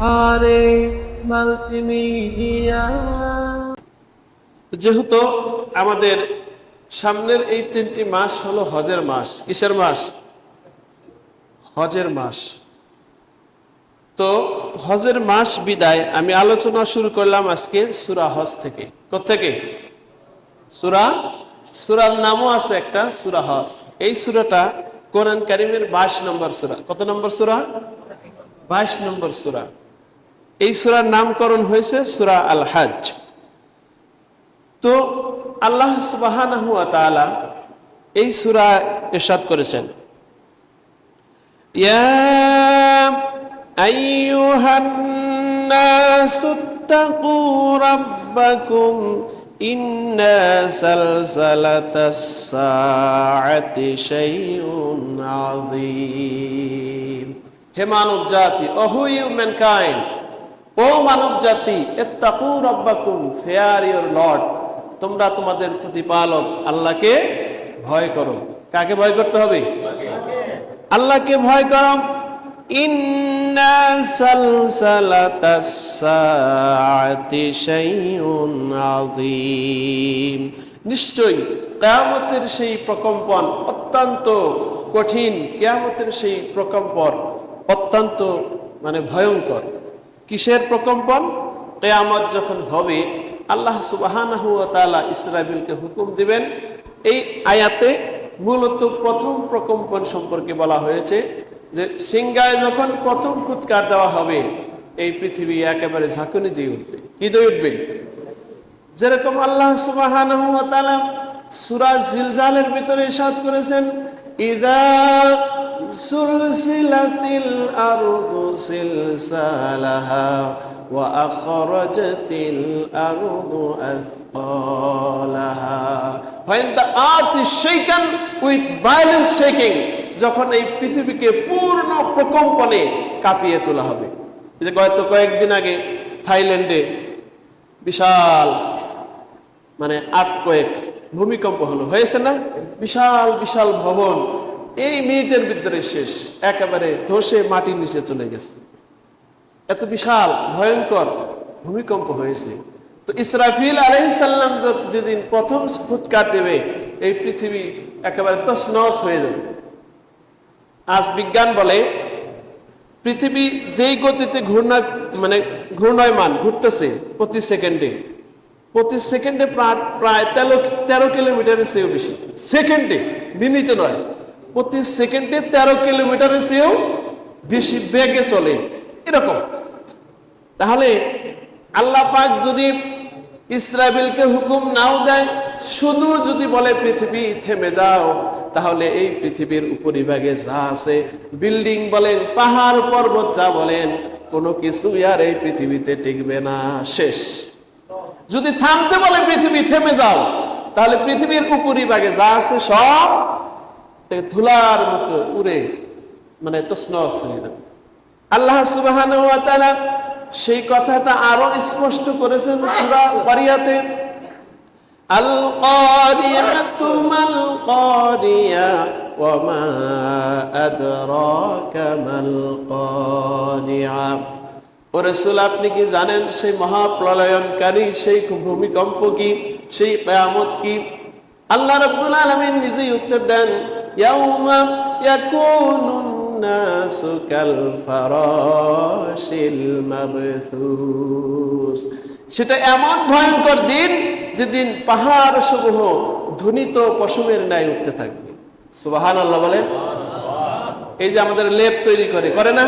আরে যেহেতু আমাদের সামনের এই তিনটি মাস হলো হজের মাস, কিসের মাস? হজের মাস। তো হজের মাস বিদায় আমি আলোচনা শুরু করলাম আজকে সুরা হজ থেকে। কোথেকে সুরা? সুরার নামও আছে একটা, সুরা হজ। এই সুরাটা কোরআন কারিমের বাইশ নম্বর সুরা। কত নম্বর সুরা? বাইশ নম্বর সুরা। এই সুরার নামকরণ হয়েছে সুরা আল হাজ তো আল্লাহ সুবাহানাহু এই সূরা ইরশাদ করেছেন। হে মানব জাতি ও হু ইউ ম্যানকাইন্ড ও মানব জাতি ফেয়ার লর্ড। তোমরা তোমাদের প্রতিপালক আল্লাহকে ভয় করো। কাকে ভয় করতে হবে? আল্লাহকে ভয় করো। নিশ্চয়ই কিয়ামতের সেই প্রকম্পন অত্যন্ত কঠিন। কেয়ামতের সেই প্রকম্পন অত্যন্ত মানে ভয়ঙ্কর। কিসের প্রকম্পন? কেয়ামত যখন হবে, আল্লাহ ওয়া তাআলা হুকুম দিবেন, এই আয়াতে মূলত প্রথম প্রকম্পন সম্পর্কে বলা হয়েছে যে সিংগায় যখন প্রথম ফুৎকার দেওয়া হবে, এই পৃথিবী একেবারে ঝাঁকুনি দিয়ে উঠবে। কি দিয়ে উঠবে? যেরকম আল্লাহ সুবহানাহু ওয়া তাআলা জিলজালের ভিতরে ইরশাদ করেছেন, ইদা সুলসিলাতিল আরদু সিলসালাহা ওয়া আখরাজাতিল আরদু আথqalaha when the earth is shaken with violent shaking যখন এই পৃথিবীকে পূর্ণ প্রকম্পনে কাঁপিয়ে তোলা হবে। যে গত কয়েকদিন আগে থাইল্যান্ডে বিশাল মানে আট কয়েক ভূমিকম্প হলো। হয়েছে না? বিশাল বিশাল ভবন এই মিনিটের ভিতরে শেষ। একেবারে ধসে মাটির নিচে চলে গেছে। এত বিশাল, ভয়ঙ্কর ভূমিকম্প হয়েছে। তো ইসরাফিল আলহিসাল্লাম যেদিন প্রথম ফুৎকার দেবে, এই পৃথিবী একেবারে তসনস হয়ে যাবে। আজ বিজ্ঞান বলে, পৃথিবী যেই গতিতে ঘূর্ণা মানে ঘূর্ণয়মান ঘুরতেছে প্রতি সেকেন্ডে প্রতি সেকেন্ডে প্রায় তেরো তেরো কিলোমিটারের চেয়েও বেশি। সেকেন্ডে, মিনিটে নয় প্রতি সেকেন্ডে তেরো কিলোমিটারের চেয়েও বেশি বেগে চলে। এরকম। তাহলে আল্লাহ পাক যদি ইসরাবিলকে হুকুম নাও দেয়, শুধু যদি বলে পৃথিবী থেমে যাও, তাহলে এই পৃথিবীর উপরিভাগে যা আছে, বিল্ডিং বলেন, পাহাড়, পর্বত যা বলেন, কোনো কিছুই আর এই পৃথিবীতে টিকবে না। শেষ। যদি থামতে বলে পৃথিবী থেমে যাও, তাহলে পৃথিবীর উপরিভাগে যা আছে সব থেকে ধুলার মতো উড়ে মানে তসনস হয়ে যাবে। আল্লাহ সুবাহান সেই কথাটা আরও স্পষ্ট করেছেন সূরা আল কারিয়া আপনি কি জানেন সেই মহাপ্রলয়নকারী সেই ভূমিকম্প কি, সেই কিয়ামত কি? আল্লাহ রাব্বুল আলামিন নিজেই উত্তর দেন ইয়াউমা ইয়াকুনুন الناس كالفراش المبثوث সেটা এমন ভয়ঙ্কর দিন যেদিন পাহাড় সমূহ ধ্বনিত পশমের ন্যায় উঠতে থাকবে সুবাহান আল্লাহ বলেন এই যে আমাদের লেপ তৈরি করে করে না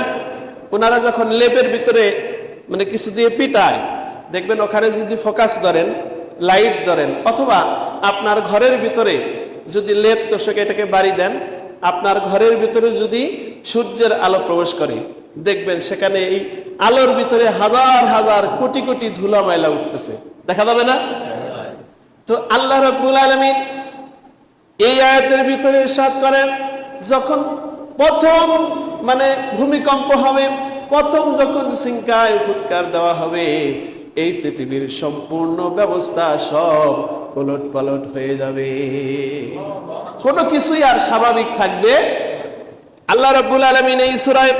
ওনারা যখন লেপের ভিতরে মানে কিছু দিয়ে পিটায় দেখবেন ওখানে যদি ফোকাস ধরেন লাইট ধরেন অথবা আপনার ঘরের ভিতরে যদি লেপ তোষকে এটাকে বাড়ি দেন, আপনার ঘরের ভিতরে যদি সূর্যের আলো প্রবেশ করে, দেখবেন সেখানে এই আলোর ভিতরে হাজার হাজার কোটি কোটি ধুলা ময়লা উঠতেছে। দেখা যাবে না? তো আল্লাহ রব্বুল আলমিন এই আয়াতের ভিতরে সাত করেন, যখন প্রথম মানে ভূমিকম্প হবে, প্রথম যখন সিংকায় ফুৎকার দেওয়া হবে এই পৃথিবীর সম্পূর্ণ ব্যবস্থা সব পলট পালট হয়ে যাবে কোনো কিছুই আর স্বাভাবিক থাকবে আল্লাহ রব্বুল আলমিন এই সুরায়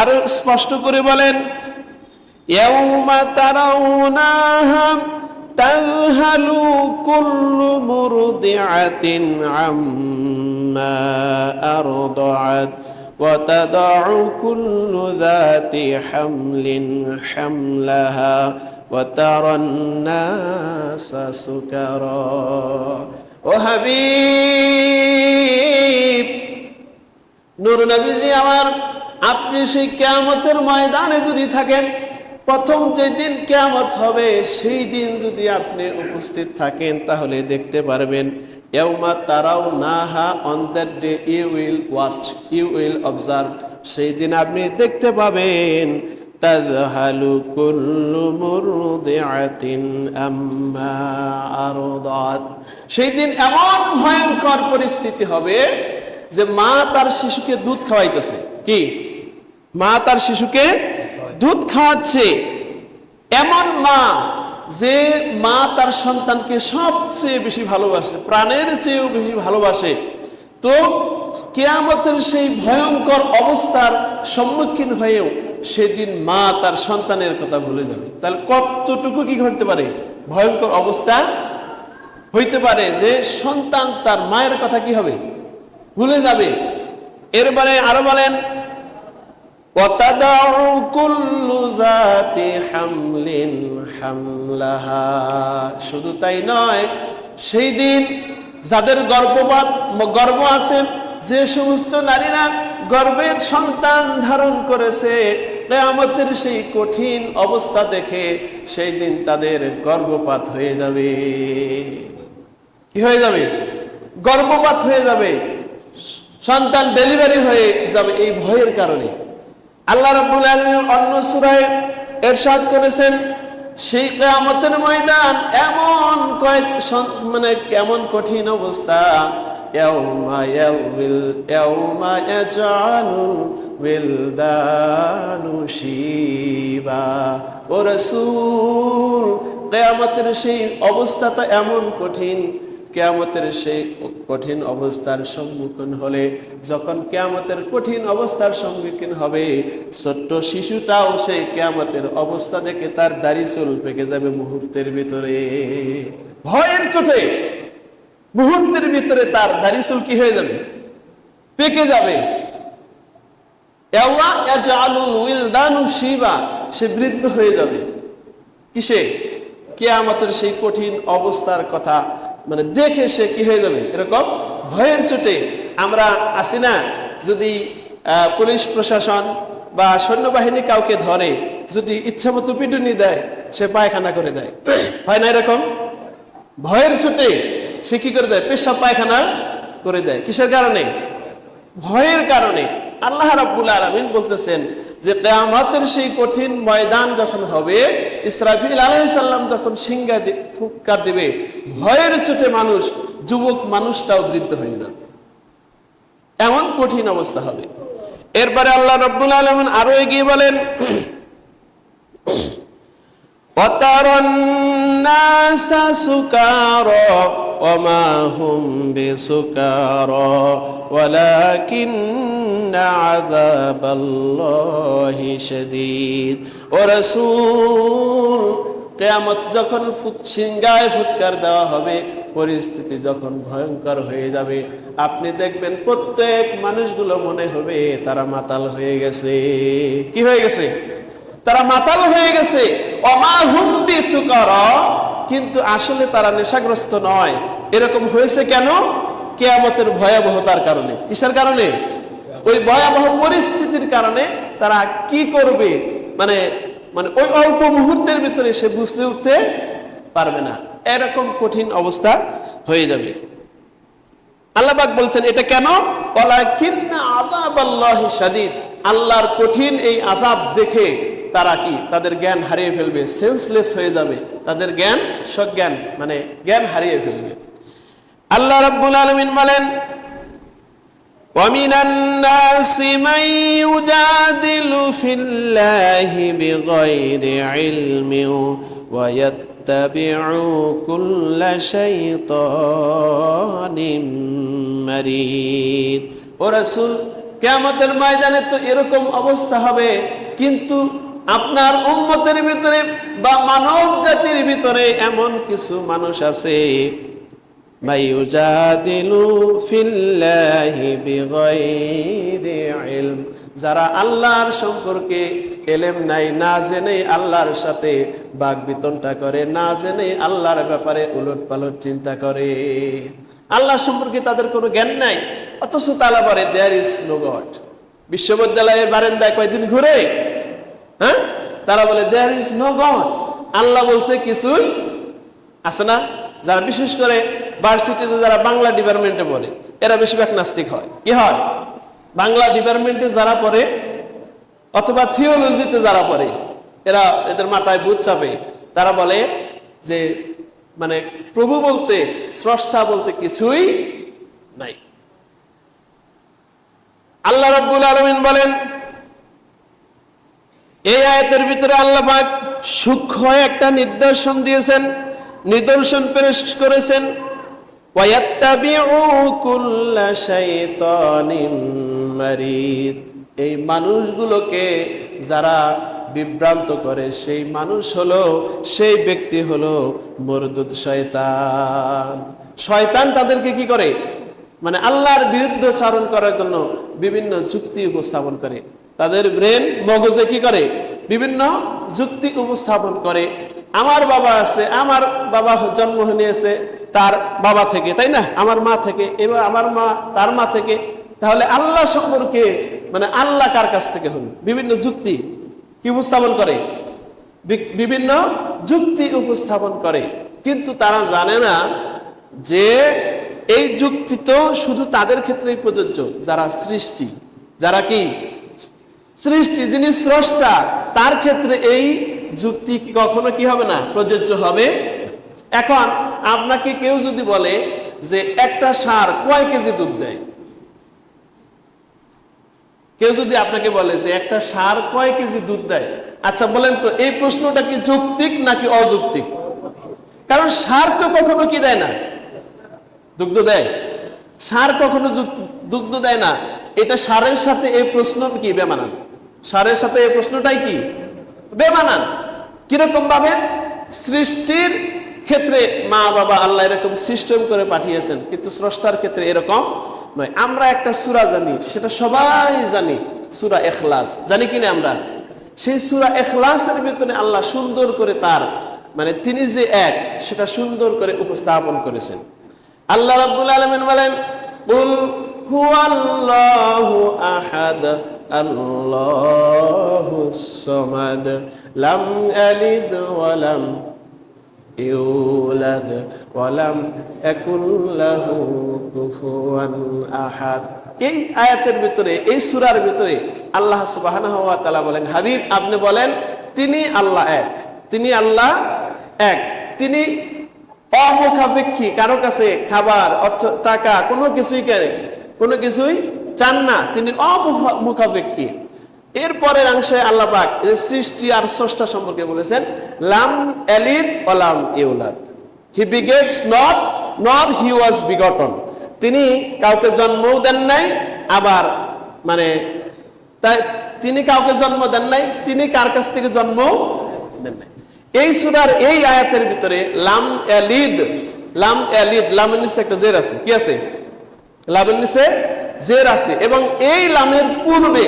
আরো স্পষ্ট করে বলেন يوم ترونها تذهل كل مرضعة عما أرضعت وتضع كل ذات حمل حملها وترى الناس سكرى وحبيب নুর নবীজি আমার আপনি সেই কেয়ামতের ময়দানে যদি থাকেন প্রথম যেদিন কেয়ামত হবে সেই দিন যদি আপনি উপস্থিত থাকেন তাহলে দেখতে পারবেন এউমা তারাও না হা on that day you will watch you will observe সেই দিন আপনি দেখতে পাবেন তাজহালু কুল্লু মুরদিআতিন আম্মা আরদাত সেই এমন ভয়ঙ্কর পরিস্থিতি হবে যে মা তার শিশুকে দুধ খাওয়াইতেছে। কি? মা তার শিশুকে দুধ খাওয়াচ্ছে। এমন মা যে মা তার সন্তানকে সবচেয়ে বেশি ভালোবাসে, প্রাণের চেয়েও বেশি ভালোবাসে। তো কেয়ামতের সেই ভয়ঙ্কর অবস্থার সম্মুখীন হয়েও সেদিন মা তার সন্তানের কথা ভুলে যাবে। তাহলে কতটুকু কি ঘটতে পারে? ভয়ঙ্কর অবস্থা হইতে পারে যে সন্তান তার মায়ের কথা কি হবে? ভুলে যাবে। এরপরে আরও বলেন শুধু তাই নয়, সেই দিন যাদের গর্ভপাত গর্ব আছে, যে সমস্ত নারীরা গর্বের সন্তান ধারণ করেছে কেয়ামতের সেই কঠিন অবস্থা দেখে সেই দিন তাদের গর্ভপাত হয়ে যাবে। কি হয়ে যাবে? গর্ভপাত হয়ে যাবে। সন্তান ডেলিভারি হয়ে যাবে এই ভয়ের কারণে। আল্লাহ রাব্বুল আলামিন অন্য সূরায় ইরশাদ করেছেন, সেই কিয়ামতের ময়দান এমন কয়েক মানে কেমন কঠিন অবস্থা ইয়াউমিল ইয়াউমা ইয়াজআলুল বিলদানু শিবা ও রাসূল কিয়ামতের সেই অবস্থাটা এমন কঠিন। কেয়ামতের সেই কঠিন অবস্থার সম্মুখীন হলে যখন কেয়ামতের কঠিন অবস্থার সম্মুখীন হবে, ছোট্ট শিশুটাও সেই কেয়ামতের অবস্থা দেখে তার দাড়ি চুল পেকে যাবে মুহূর্তের ভিতরে। ভয়ের চোটে মুহূর্তের ভিতরে তার দাড়ি কি হয়ে যাবে, পেকে যাবে। সে বৃদ্ধ হয়ে যাবে। কিসে? কে কেয়ামতের সেই কঠিন অবস্থার কথা মানে দেখে সে কি হয়ে যাবে? এরকম ভয়ের চোটে আমরা আসি না, যদি পুলিশ প্রশাসন বা সৈন্যবাহিনী কাউকে ধরে, যদি ইচ্ছা মতো পিটুনি দেয়, সে পায়খানা করে দেয়। হয় না এরকম? ভয়ের চোটে সে কি করে দেয়? পেশাব পায়খানা করে দেয়। কিসের কারণে? ভয়ের কারণে। আল্লাহ রাবুল আলমিন বলতেছেন যে, কেয়ামতের সেই কঠিন ময়দান যখন হবে, ইসরাফিল আলাইসাল্লাম যখন সিংহা ফুৎকার দেবে, ভয়ের চোটে মানুষ, যুবক মানুষটাও বৃদ্ধ হয়ে যাবে। এমন কঠিন অবস্থা হবে। এরপরে আল্লাহ রব্বুল আলমিন আরও এগিয়ে বলেন অতারণ্যাসা সুকার وما هم بسكارى ولكن عذاب الله شديد ورسول কেয়ামত যখন ফুৎ সিংগায় ফুৎকার দেওয়া হবে পরিস্থিতি যখন ভয়ঙ্কর হয়ে যাবে আপনি দেখবেন প্রত্যেক মানুষগুলো মনে হবে তারা মাতাল হয়ে গেছে কি হয়ে গেছে তারা মাতাল হয়ে গেছে অমাহুম্বি সুকর কিন্তু আসলে তারা নেশাগ্রস্ত নয় এরকম হয়েছে কেন? কেয়ামতের ভয়াবহতার কারণে। কিসের কারণে? ওই ভয়াবহ পরিস্থিতির কারণে তারা কি করবে? মানে মানে ওই অল্প মুহূর্তের ভিতরে সে বুঝতে উঠতে পারবে না। এরকম কঠিন অবস্থা হয়ে যাবে। আল্লাহবাক বলছেন, এটা কেন? আল্লাহর কঠিন এই আযাব দেখে তারা কি? তাদের জ্ঞান হারিয়ে ফেলবে সেন্সলেস হয়ে যাবে। তাদের জ্ঞান সজ্ঞান মানে জ্ঞান হারিয়ে ফেলবে। আল্লাহ রাব্বুল আলামিন বলেন ومن الناس من يجادل في الله بغير علم ويتبع كل شيطان مريد ও রাসূল কিয়ামতের ময়দানে তো এরকম অবস্থা হবে কিন্তু আপনার উম্মতের ভিতরে বা মানব জাতির ভিতরে এমন কিছু মানুষ আছে যারা আল্লাহর সম্পর্কে এলেম নাই, না জেনে আল্লাহর সাথে বাক বিতনটা করে, না জেনে আল্লাহর ব্যাপারে উলট পালট চিন্তা করে। আল্লাহ সম্পর্কে তাদের কোনো জ্ঞান নাই, অথচ তালা বলে দেয়ার ইজ নো গড বিশ্ববিদ্যালয়ের বারেন্দায় কয়েকদিন ঘুরে হ্যাঁ? তারা বলে there is no god Allah বলতে কিছুই আছে না? যারা বিশেষ করে ভার্সিটিতে যারা বাংলা ডিপার্টমেন্টে পড়ে, এরা বেশিরভাগ নাস্তিক হয়। কি হয়? বাংলা ডিপার্টমেন্টে যারা পড়ে, অথবা থিওলজিতে যারা পড়ে, এরা এদের মাথায় বুধ চাপে। তারা বলে যে মানে প্রভু বলতে, স্রষ্টা বলতে কিছুই নাই। আল্লাহ রাব্বুল আলামিন বলেন, এই আয়াতের ভিতরে আল্লাহ পাক সূক্ষ্ম একটা নিদর্শন দিয়েছেন। নিদর্শন পেশ করেছেন। এই মানুষগুলোকে যারা বিভ্রান্ত করে, সেই মানুষ হলো, সেই ব্যক্তি হলো মরদুদ শয়তান। শয়তান তাদেরকে কি করে? মানে আল্লাহর বিরুদ্ধে চারণ করার জন্য বিভিন্ন যুক্তি উপস্থাপন করে। তাদের ব্রেন মগজে কি করে? বিভিন্ন যুক্তি উপস্থাপন করে। আমার বাবা আছে, আমার বাবা জন্ম নিয়েছে তার বাবা থেকে, তাই না? আমার মা থেকে, এবার আমার মা তার মা থেকে, তাহলে আল্লাহ সম্পর্কে মানে আল্লাহ কার কাছ থেকে হল? বিভিন্ন যুক্তি কি উপস্থাপন করে? বিভিন্ন যুক্তি উপস্থাপন করে। কিন্তু তারা জানে না যে এই যুক্তি তো শুধু তাদের ক্ষেত্রেই প্রযোজ্য, যারা সৃষ্টি। যারা কি? সৃষ্টি, যিনি স্রষ্টা, তার ক্ষেত্রে এই যুক্তি কখনো কি হবে না? প্রযোজ্য হবে। এখন আপনাকে কেউ যদি বলে যে একটা সার কয় কেজি দুধ দেয়? কেউ যদি আপনাকে বলে যে একটা সার কয় কেজি দুধ দেয়? আচ্ছা বলেন তো, এই প্রশ্নটা কি যৌক্তিক নাকি অযৌক্তিক? কারণ সার তো কখনো কি দেয় না? দুগ্ধ দেয়। সার কখনো দুগ্ধ দেয় না। এটা সারের সাথে এই প্রশ্ন কি বেমানান? সারের সাথে এই প্রশ্নটাই কি? বেমানান। কীরকম ভাবে সৃষ্টির ক্ষেত্রে মা বাবা আল্লাহ এরকম সিস্টেম করে পাঠিয়েছেন, কিন্তু স্রষ্টার ক্ষেত্রে এরকম নয়। আমরা একটা সুরা জানি, সেটা সবাই জানি, সুরা এখলাস জানি কিনা আমরা? সেই সুরা এখলাসের ভিতরে আল্লাহ সুন্দর করে তার মানে তিনি যে এক, সেটা সুন্দর করে উপস্থাপন করেছেন। আল্লাহ রাব্বুল আলামিন বলেন লাম ইয়ালিদ ওয়া লাম ইউলাদ ওয়া লাম ইয়াকুল লাহু কুফুয়ান আহাদ। এই আয়াতের ভিতরে, এই সূরার ভিতরে আল্লাহ তাআলা বলেন, হাবিব আপনি বলেন, তিনি আল্লাহ এক, তিনি আল্লাহ এক, তিনি অমুখাপেক্ষী, কারও কাছে খাবার, অর্থ, টাকা, কোনো কিছুই কেনে কোনো কিছুই চান না, তিনি অমুখাপেক্ষী এরপরের অংশে আল্লাহ পাক এই যে সৃষ্টি আর স্রষ্টা সম্পর্কে বলেছেন, লাম এলিদ অলাম ইউলাদ। He begets not not he was begotten. তিনি কাউকে জন্মও দেন নাই, আবার মানে তাই তিনি কাউকে জন্ম দেন নাই, তিনি কার কাছ থেকে জন্ম দেন নাই। এই সুরার এই আয়াতের ভিতরে লাম এলিদ লাম এলিদ লামের নিচে একটা জের আছে, কি আছে? লামের নিচে জের আছে এবং এই লামের পূর্বে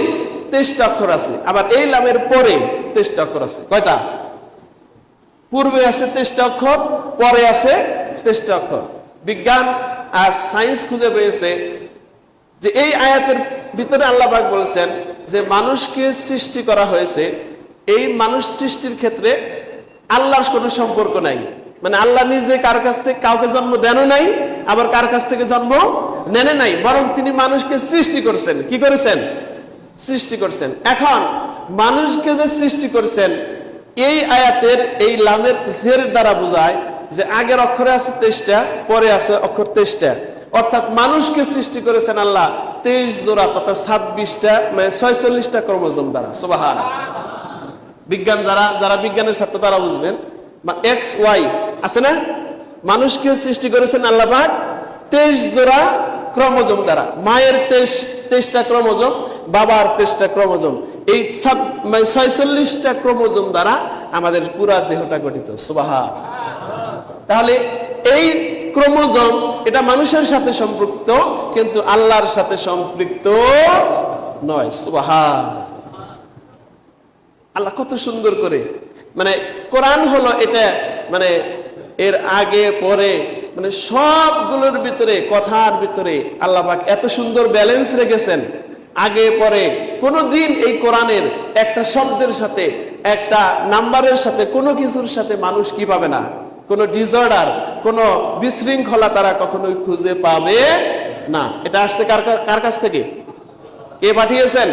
তেইশটা অক্ষর আছে, আবার এই লামের পরে তেইশটা অক্ষর আছে। কয়টা? পূর্বে আছে তেইশটা অক্ষর, পরে আছে তেইশটা অক্ষর। বিজ্ঞান আর সায়েন্স খুঁজে পেয়েছে যে এই আয়াতের ভিতরে আল্লাহ পাক বলছেন যে মানুষকে সৃষ্টি করা হয়েছে, এই মানুষ সৃষ্টির ক্ষেত্রে আল্লাহর কোনো সম্পর্ক নাই। মানে আল্লাহ নিজে কার কাছ থেকে কাউকে জন্ম দেনও নাই, আবার কার কাছ থেকে জন্ম নেনে নাই, বরং তিনি মানুষকে সৃষ্টি করেছেন। কি করেছেন? সৃষ্টি করছেন। এখন, মানুষকে যে সৃষ্টি করেছেন, এই আয়াতের, এই লামের জের দ্বারা বোঝায় যে আগের অক্ষরে আছে তেইশটা, পরে আছে অক্ষর তেইশটা। অর্থাৎ মানুষকে সৃষ্টি করেছেন আল্লাহ তেইশ জোড়া তথা ছাব্বিশটা মানে ছয়চল্লিশটা ক্রমজম দ্বারা। সুবাহান। বিজ্ঞান যারা যারা বিজ্ঞানের ছাত্র তারা বুঝবেন। এক্স ওয়াই, আছে না? মানুষকে সৃষ্টি করেছেন আল্লাহ তেইশ জোড়া ক্রমজম দ্বারা। মায়ের তেইশ, তেইশটা ক্রমজম, বাবার তেইশটা ক্রমজম। এই ছয়চল্লিশটা ক্রোমোজোম দ্বারা আমাদের পুরা দেহটা গঠিত। সুবাহা তাহলে এই ক্রোমোজোম এটা মানুষের সাথে সম্পৃক্ত, কিন্তু আল্লাহর সাথে সম্পৃক্ত নয়। সুবাহা আল্লাহ কত সুন্দর করে। মানে কোরআন হলো এটা মানে এর আগে, পরে মানে সবগুলোর ভিতরে, কথার ভিতরে আল্লাপাক এত সুন্দর ব্যালেন্স রেখেছেন। আগে, পরে, কোনোদিন এই কোরআনের একটা শব্দের সাথে, একটা নাম্বারের সাথে, কোনো কিছুর সাথে মানুষ কি পাবে না। কোনো ডিসঅর্ডার কোনো বিশৃঙ্খলা তারা কখনোই খুঁজে পাবে না। এটা আসছে কার কার কাছ থেকে? কে পাঠিয়েছেন?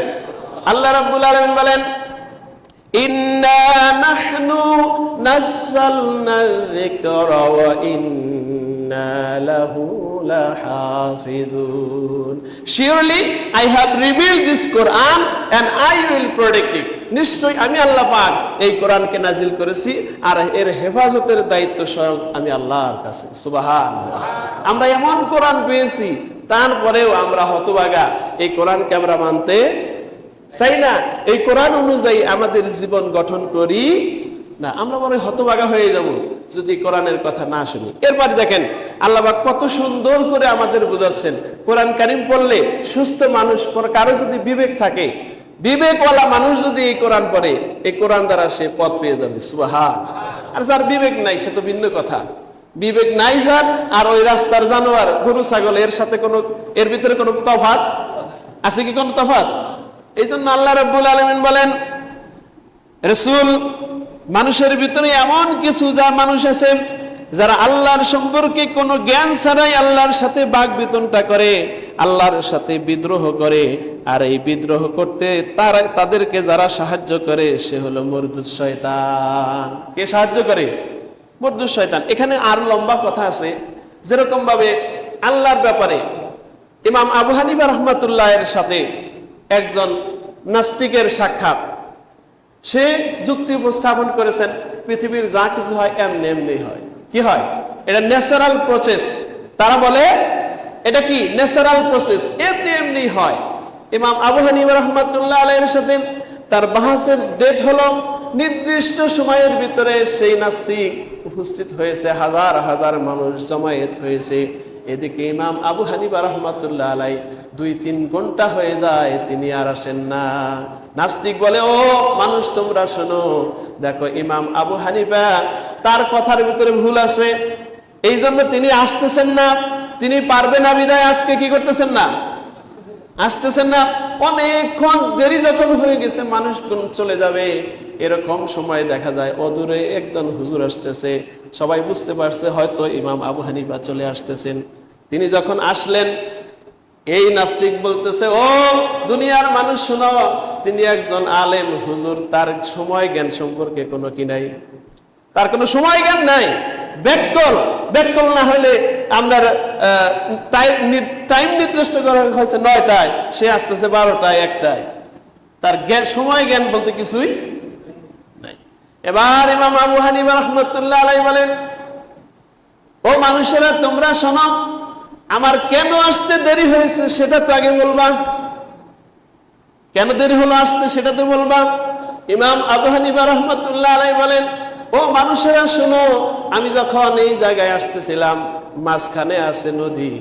আল্লাহ রাব্বুল আলামিন বলেন, ইন্না নাহনু নাসালনা যিকরা ওয়া ইন্না Surely, I have revealed this Quran and I will protect it. আমি আল্লাহ পাক এই কোরআনকে নাজিল করেছি আর এর হেফাজতের দায়িত্ব স্বয়ং আমি আল্লাহর কাছে। সুবাহান। আমরা এমন কোরআন পেয়েছি, তারপরেও আমরা হতবাগা এই কোরআনকে আমরা মানতে চাই না। এই কোরআন অনুযায়ী আমাদের জীবন গঠন করি না, আমরা মনে হতবাগা হয়ে যাব যদি কোরআনের কথা না শুনি। এরপরে দেখেন আল্লাহ পাক কত সুন্দর করে আমাদের বুঝাচ্ছেন। কোরআন কারিম পড়লে সুস্থ মানুষ কারও যদি বিবেক থাকে, বিবেকওয়ালা মানুষ যদি এই কোরআন পড়ে, এই কোরআন দ্বারা সে পথ পেয়ে যাবে। সুবাহান। আর যার বিবেক নাই, সে তো ভিন্ন কথা। বিবেক নাই যার, আর ওই রাস্তার জানোয়ার, গরু, ছাগল, এর সাথে কোনো এর ভিতরে কোনো তফাত আছে কি কোনো তফাত এই জন্য আল্লাহ রব্বুল আলমিন বলেন, রসুল মানুষের ভিতরে এমন কিছু যা মানুষ আছে, যারা আল্লাহর সম্পর্কে কোনো জ্ঞান ছাড়াই আল্লাহর সাথে বাক বিতনটা করে, আল্লাহর সাথে বিদ্রোহ করে, আর এই বিদ্রোহ করতে তারা, তাদেরকে যারা সাহায্য করে, সে হলো মরদুদ শয়তান। কে সাহায্য করে? মরদুদ শয়তান। এখানে আর লম্বা কথা আছে। যেরকম ভাবে আল্লাহর ব্যাপারে ইমাম আবু হানিফা রহমতুল্লাহ এর সাথে একজন নাস্তিকের সাক্ষাৎ। সে যুক্তি উপস্থাপন করেছেন, পৃথিবীর যা কিছু হয় এমনি এমনি হয়। কি হয়? এটা ন্যাচারাল প্রসেস তারা বলে, এটা কি? ন্যাচারাল প্রসেস এমনি এমনি হয়। ইমাম আবু হানিফা রহমতুল্লাহ আলাইহির সাথে তার বাহাসের ডেট হলো নির্দিষ্ট সময়ের ভিতরে সেই নাস্তিক উপস্থিত হয়েছে, হাজার হাজার মানুষ জমায়েত হয়েছে। এদিকে ইমাম আবু হানিফা রহমতুল্লাহ আলাই দুই তিন ঘণ্টা হয়ে যায়, তিনি আর আসেন না। নাস্তিক বলে, ও মানুষ, তোমরা শোনো। দেখো, ইমাম আবু হানিফা, তার কথার ভিতরে ভুল আছে। এই জন্য তিনি আসতেছেন না। তিনি পারবে না বিদায়, আজকে কি করতেছেন না? আসতেছেন না। অনেকক্ষণ দেরি যখন হয়ে গেছে, মানুষ চলে যাবে? এরকম সময় দেখা যায়, অদূরে একজন হুজুর আসতেছে। সবাই বুঝতে পারছে, হয়তো ইমাম আবু হানিফা চলে আসতেছেন। তিনি যখন আসলেন এই নাস্তিক বলতেছে, ও দুনিয়ার মানুষ, শুনো, তিনি একজন আলেম, হুজুর, তার সময় জ্ঞান সম্পর্কে কোনো কি নাই? তার কোনো সময় জ্ঞান নাই। ব্যাককল ব্যাককল না হলে আমরা টাইম নির্দিষ্ট করা হয়েছে নয়টায়, সে আসতেছে বারোটায়, একটায়। তার জ্ঞান, সময় জ্ঞান বলতে কিছুই নাই। এবার ইমাম আবু হানিফা রহমতুল্লাহ আলাই বলেন, ও মানুষেরা, তোমরা শোনো আমার কেন আসতে দেরি হয়েছে সেটা তো আগে বলবা। কেন দেরি হলো আসতে সেটা তো বলবা। ইমাম আবু হানিফা রহমতুল্লাহ আলাই বলেন, ও মানুষেরা, শোনো, আমি যখন এই জায়গায় আসতেছিলাম, মাঝখানে আছে নদী,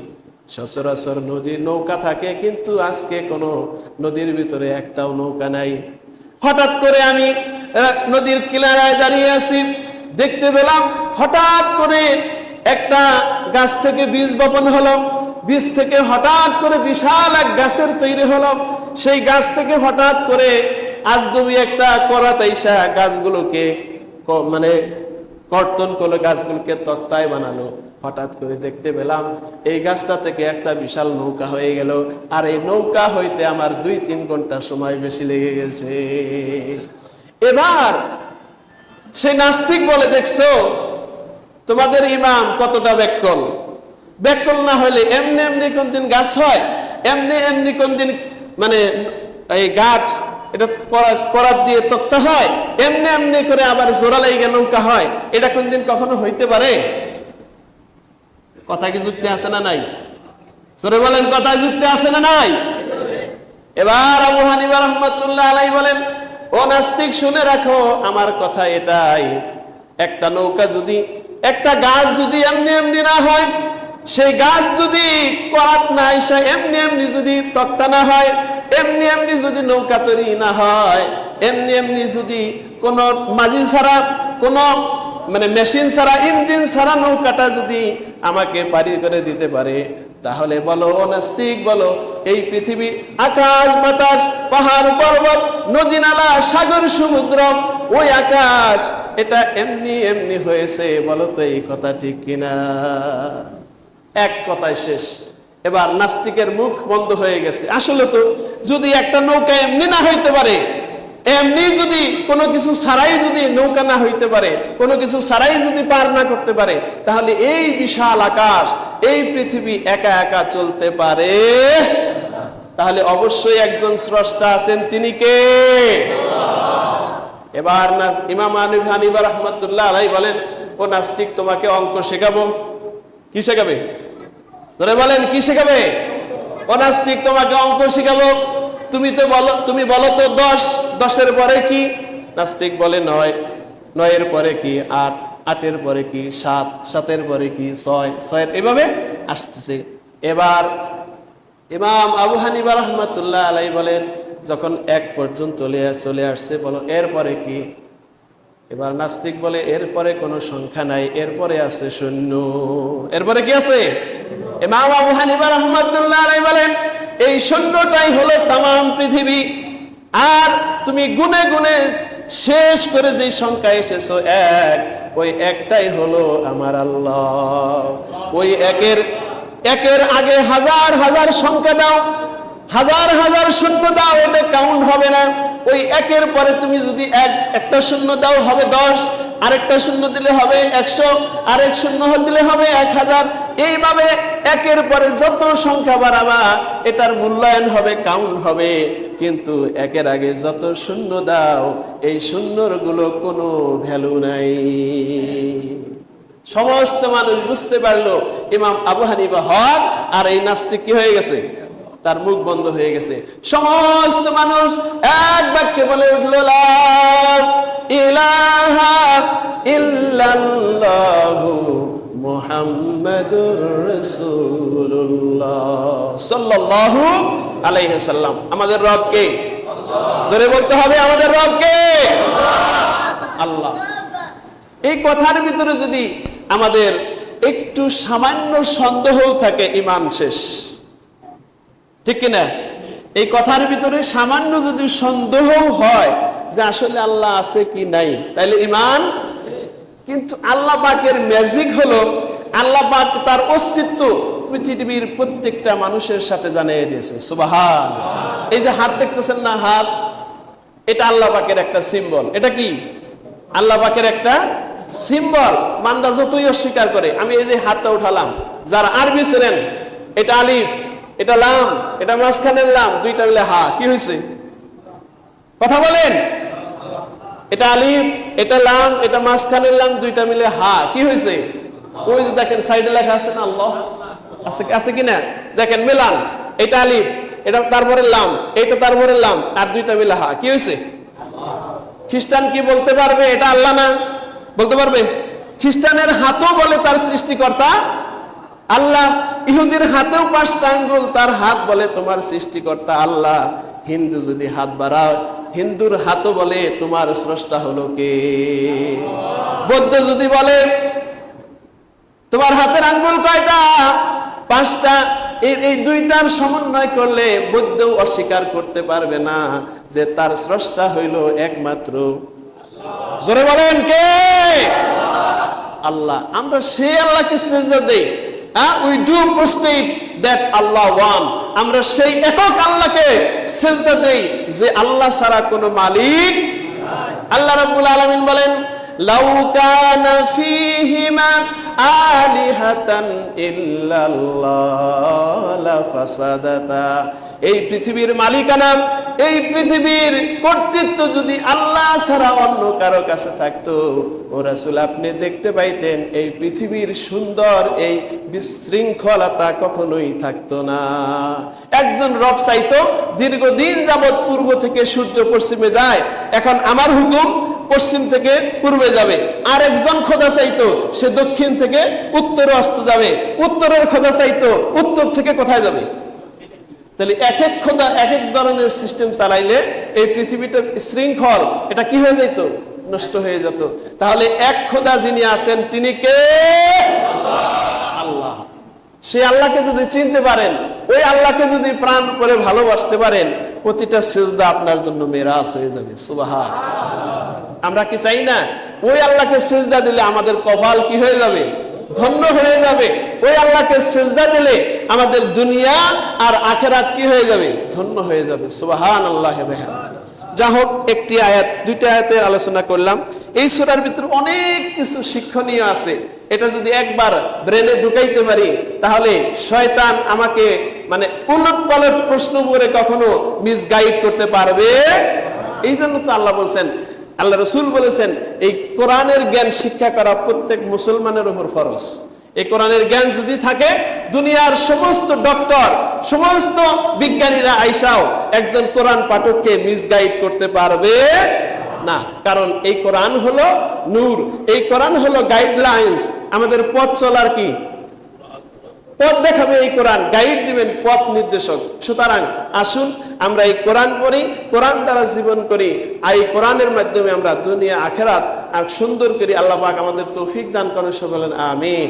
সচরাচর নদীর নৌকা থাকে, কিন্তু আজকে কোনো নদীর ভিতরে একটাও নৌকা নাই। হঠাৎ করে আমি নদীর কিনারায় দাঁড়িয়ে আছি, দেখতে পেলাম হঠাৎ করে একটা গাছ থেকে বীজ বপন হলো, বীজ থেকে হঠাৎ করে বিশাল এক গাছের তৈরি হলো। সেই গাছ থেকে হঠাৎ করে আজগবি একটা করাত আইসা গাছগুলোকে মানে কর্তন করল গাছগুলোকে তক্তায় বানালো। হঠাৎ করে দেখতে পেলাম, এই গাছটা থেকে একটা বিশাল নৌকা হয়ে গেল। আর এই নৌকা হইতে আমার দুই তিন ঘণ্টা সময় বেশি লেগে গেছে। এবার সেই নাস্তিক বলে, দেখছ তোমাদের ইমাম কতটা ব্যাককল ব্যাককল না হলে এমনি এমনি কোন দিন গাছ হয়? এমনি এমনি কোন দিন মানে এই গাছ, এটা করা- করাত দিয়ে তক্তা হয়? এমনি এমনি করে আবার জোড়া লাইগা নৌকা হয়? এটা কোন দিন কখনো হইতে পারে? কথা কি যুক্তি আছে না নাই? জোরে বলেন, কথা যুক্তি আছে না নাই? এবার আবু হানিফা রহমতুল্লাহ আলাই বলেন, ও নাস্তিক, শুনে রাখো, আমার কথা এটাই। একটা নৌকা যদি একটা গাছ যদি এমনি এমনি না হয়, সেই গাছ যদি করাত না এসে এমনি এমনি যদি তক্তা না হয়, এমনি এমনি যদি নৌকা তৈরি না হয়, এমনি এমনি যদি কোন মাঝি ছাড়া, কোন মানে মেশিন ছাড়া, ইঞ্জিন ছাড়া নৌকাটা যদি আমাকে পারি করে দিতে পারে তাহলে বলো অনাস্তিক বলো, এই পৃথিবী আকাশ, বাতাস, পাহাড়, পর্বত, নদী, নালা, সাগর, সমুদ্র, ওই আকাশ, এটা এমনি এমনি হয়েছে, বলো তো এই কথা ঠিক কিনা? এক কথায় শেষ। এবার নাস্তিকের মুখ বন্ধ হয়ে গেছে। আসলে তো যদি একটা নৌকা এমনি না হইতে পারে এমনি যদি কোনো কিছু ছাড়াই যদি নৌকা না হইতে পারে, কোনো কিছু ছাড়াই যদি পার না করতে পারে, তাহলে এই বিশাল আকাশ, এই পৃথিবী একা একা চলতে পারে। তাহলে অবশ্যই একজন স্রষ্টা আছেন, তিনি কে? এবার না, ইমাম আনিফ হানিবা রহমতুল্লাহ আলাই বলেন, ও নাস্তিক, তোমাকে অঙ্ক শেখাবো। কি শেখাবে? ধরে বলেন, কি শেখাবে? ও নাস্তিক, তোমাকে অঙ্ক শেখাবো। তুমি তো বলো, তুমি বলো তো দশ। দশের পরে কি? নাস্তিক বলে নয়। নয়ের পরে কি? আট। আটের পরে কি? সাত। সাতের পরে কি? ছয়। ছয়ের এভাবে আসতেছে। এবার ইমাম আবু হানিবা রহমতুল্লাহ আলাই বলেন, যখন এক পর্যন্ত চলে চলে আসছে, বলো এরপরে কি? এবার নাস্তিক বলে এরপরে কোনো সংখ্যা নাই এরপরে আছে শূন্য। এরপরে কি আছে? ইমাম আবু হানিবা রহমতুল্লাহ আলাই বলেন এই শূন্যটাই হলো তাম পৃথিবী। আর তুমি গুনে গুনে শেষ করে যে সংখ্যা এসেছ, এক, ওই একটাই হলো আমার আল্লাহ। ওই একের একের আগে হাজার হাজার সংখ্যা দাও, হাজার হাজার শূন্য দাও, এটা কাউন্ট হবে না। ওই একের পরে তুমি যদি এক, একটা শূন্য দাও, হবে দশ আরেকটা শূন্য দিলে হবে একশো, আরেক শূন্য দিলে হবে এক হাজার। এইভাবে একের পরে যত সংখ্যা বাড়াবা, এটার মূল্যায়ন হবে কাউন্ট হবে। কিন্তু একের আগে যত শূন্য দাও, এই শূন্যরগুলো কোনো ভ্যালু নাই। সমস্ত মানুষ বুঝতে পারল, ইমাম আবু হানিফা হক আর এই নাস্তিক কি হয়ে গেছে? তার মুখ বন্ধ হয়ে গেছে। সমস্ত মানুষ এক বাক্যে বলে উঠল ইলাহা ইল্লাল্লাহু মুহাম্মাদুর রাসূলুল্লাহ সাল্লাল্লাহু আলাইহি সাল্লাম আমাদের রব কে? জোরে বলতে হবে আমাদের রব কে? আল্লাহ। এই কথার ভিতরে যদি আমাদের একটু সামান্য সন্দেহ থাকে ইমান শেষ। ঠিক কিনা? এই কথার ভিতরে সামান্য যদি সন্দেহ হয় যে আসলে আল্লাহ আছে কি নাই, তাইলে ইমান কিন্তু আল্লাহ পাকের ম্যাজিক হলো, আল্লাহ পাক তার অস্তিত্ব পৃথিবীর প্রত্যেকটা মানুষের সাথে জানিয়ে দিয়েছে সুবাহান এই যে হাত দেখতেছেন না হাত? এটা আল্লাহ পাকের একটা সিম্বল এটা কি? আল্লাহ পাকের একটা সিম্বল মান্দা যতই অস্বীকার করে, আমি এই যে হাতটা উঠালাম, যারা আরবি ছিলেন, এটা আলিফ এটা লাম, এটা মাঝখানের লাম, দুইটা মিলে হা, কি হয়েছে কথা বলেন। এটা আলিফ, এটা লাম, এটা মাঝখানের লাম, দুইটা মিলে হা, কি হয়েছে ওই যে দেখেন সাইডে লেখা আছে না, আল্লাহ? আছে আছে কিনা? দেখেন মেলান, এটা আলিফ, এটা তারপরে লাম এটা তারপরে লাম, আর দুইটা মিলে হা, কি হয়েছে খ্রিস্টান কি বলতে পারবে? এটা আল্লাহ না, বলতে পারবে? খ্রিস্টানের হাতও বলে তার সৃষ্টিকর্তা আল্লাহ ইহুদির হাতেও পাঁচটা আঙ্গুল, তার হাত বলে তোমার সৃষ্টিকর্তা আল্লাহ। হিন্দু যদি হাত বাড়ায়, হিন্দুর হাতও বলে তোমার স্রষ্টা হলো কে? বৌদ্ধ যদি বলে, তোমার হাতের আঙ্গুল কয়টা? পাঁচটা। এই দুইটার সমন্বয় করলে বৌদ্ধ অস্বীকার করতে পারবে না যে তার স্রষ্টা হইল একমাত্র। জোরে বলেন কে? আল্লাহ। আমরা সেই আল্লাহকে সেজদা দেই। We do prostrate that Allah one আমরা সেই একক আল্লাহকে সেজদা দেই যে আল্লাহ ছাড়া কোনো মালিক আল্লাহ রাব্বুল আলামিন বলেন লাউ কানা ফীহিমা আলিহাতান ইল্লাল্লাহ লাফাসাদাতা। এই পৃথিবীর মালিকানা, এই পৃথিবীর কর্তৃত্ব যদি আল্লাহ ছাড়া অন্য কারও কাছে থাকতো, ও রাসূল আপনি দেখতে পাইতেন এই পৃথিবীর সুন্দর, এই বিশৃঙ্খলতা কখনোই থাকতো না। একজন রব চাইতো, দীর্ঘদিন যাবৎ পূর্ব থেকে সূর্য পশ্চিমে যায়। এখন আমার হুকুম পশ্চিম থেকে পূর্বে যাবে। আর একজন খোদা চাইতো, সে দক্ষিণ থেকে উত্তরে অস্ত যাবে। উত্তরের খোদা চাইতো, উত্তর থেকে কোথায় যাবে? তাহলে এক এক খোদা, এক এক ধরনের সিস্টেম চালাইলে এই পৃথিবীটা শৃঙ্খল, এটা কি হয়ে যেত নষ্ট হয়ে যেত। তাহলে এক খোদা যিনি আছেন, তিনি কে? সেই আল্লাহকে যদি চিনতে পারেন, ওই আল্লাহকে যদি প্রাণ করে ভালোবাসতে পারেন, প্রতিটা সেজদা আপনার জন্য মেরাজ হয়ে যাবে সুবাহা আমরা কি চাই না? ওই আল্লাহকে সেজদা দিলে আমাদের কপাল কি হয়ে যাবে? ধন্য হয়ে যাবে। ওই আল্লাহকে সেজদা দিলে আমাদের দুনিয়া আর আখেরাত কি হয়ে যাবে? ধন্য হয়ে যাবে সুবাহান আল্লাহ যা হোক একটি আয়াত, দুইটা আয়াতের আলোচনা করলাম। এই সুরার ভিতরে অনেক কিছু শিক্ষণীয় আছে। এটা যদি একবার ব্রেনে ঢুকাইতে পারি, তাহলে শয়তান আমাকে মানে উলট পালট প্রশ্ন করে কখনো মিসগাইড করতে পারবে? এই জন্য তো আল্লাহ বলছেন, আল্লাহ রসুল বলেছেন, এই কোরআনের জ্ঞান শিক্ষা করা প্রত্যেক মুসলমানের উপর ফরজ। এই কোরআনের জ্ঞান যদি থাকে, দুনিয়ার সমস্ত ডক্টর, সমস্ত বিজ্ঞানীরা আইসাও একজন কোরআন পাঠককে মিসগাইড করতে পারবে না। কারণ এই কোরআন হলো নূর, এই কোরআন হলো গাইডলাইন্স আমাদের পথ চলার কি? পথ দেখাবে এই কোরআন, গাইড দিবেন পথ নির্দেশক। সুতরাং আসুন, আমরা এই কোরআন পড়ি, কোরআন দ্বারা জীবন করি, আর এই কোরআনের মাধ্যমে আমরা দুনিয়া, আখেরাত সুন্দর করি। আল্লাহ পাক আমাদের তৌফিক দান করেন সকলেন আমিন।